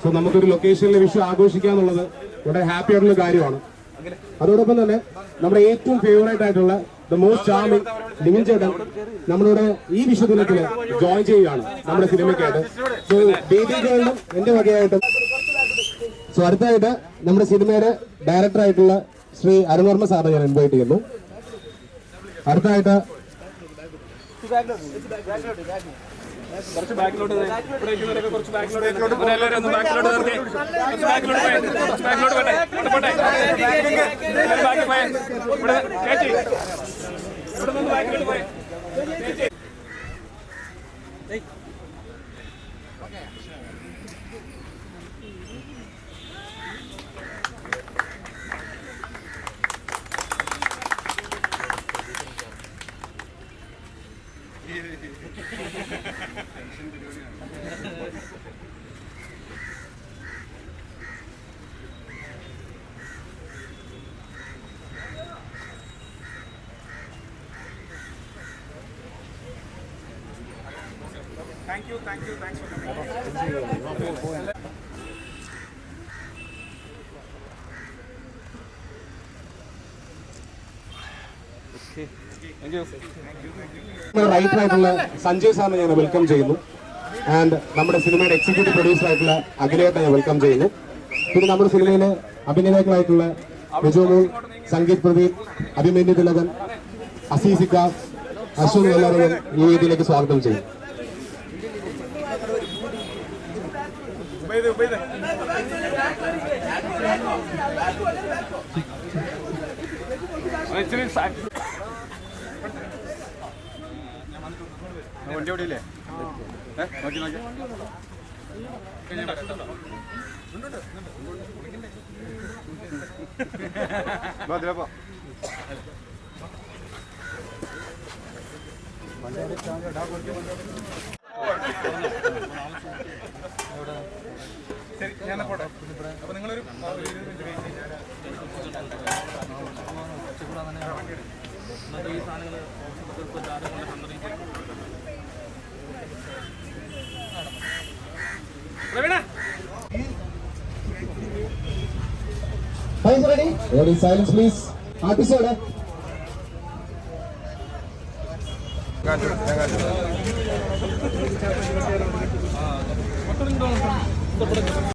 So നമുക്കൊരു ലൊക്കേഷനിൽ വിഷു ആഘോഷിക്കുക എന്നുള്ളത് വളരെ ഹാപ്പി ആയിട്ടുള്ള കാര്യമാണ്. അതോടൊപ്പം തന്നെ നമ്മുടെ ഏറ്റവും ഫേവറേറ്റ് ആയിട്ടുള്ള ദ മോസ്റ്റ് ചാമിങ് നിവിൻ ചേട്ടൻ നമ്മളിവിടെ ഈ വിഷു ദിനത്തിൽ ജോയിൻ ചെയ്യുകയാണ് നമ്മുടെ സിനിമയ്ക്കായിട്ട് സോ ബേബി ഗേളിനും എന്റെ വകയായിട്ടും സോ അടുത്തായിട്ട് നമ്മുടെ സിനിമയുടെ ഡയറക്ടർ ആയിട്ടുള്ള ശ്രീ അരുൺവർമ്മ സാറിനെ ഞാൻ ഇൻവൈറ്റ് ചെയ്യുന്നു. അടുത്തായിട്ട് Thank you, thank you, thanks for coming. Writer ആയിട്ടുള്ള സഞ്ജയ് സാറിനെ ഞാൻ വെൽക്കം ചെയ്യുന്നു. ആൻഡ് നമ്മുടെ സിനിമയുടെ എക്സിക്യൂട്ടീവ് പ്രൊഡ്യൂസർ ആയിട്ടുള്ള അഖിലേട്ടനെ ഞാൻ വെൽക്കം ചെയ്യുന്നു. പിന്നെ നമ്മുടെ സിനിമയിലെ അഭിനേതാക്കളായിട്ടുള്ള ബിജോമോൾ സംഗീത് പ്രദീപ് അഭിമന്യു തിലകൻ അസീസിക്ക അശ്വൻ എല്ലാവരെയും ഈ വേദിയിലേക്ക് സ്വാഗതം ചെയ്യും ഇച്ചിരി വണ്ടി എവിടെയില്ലേ? ഏ? നോക്കി നോക്കി. വാ, ഇതിലെ പോ. ശരി ഞാൻ പോട്ടെ. അപ്പൊ നിങ്ങളൊരു ഒരു ഇരുപത് മിനിറ്റ് കൊണ്ട് ചെയ്യും ready? Ready, silence please. Artist എവിടെ?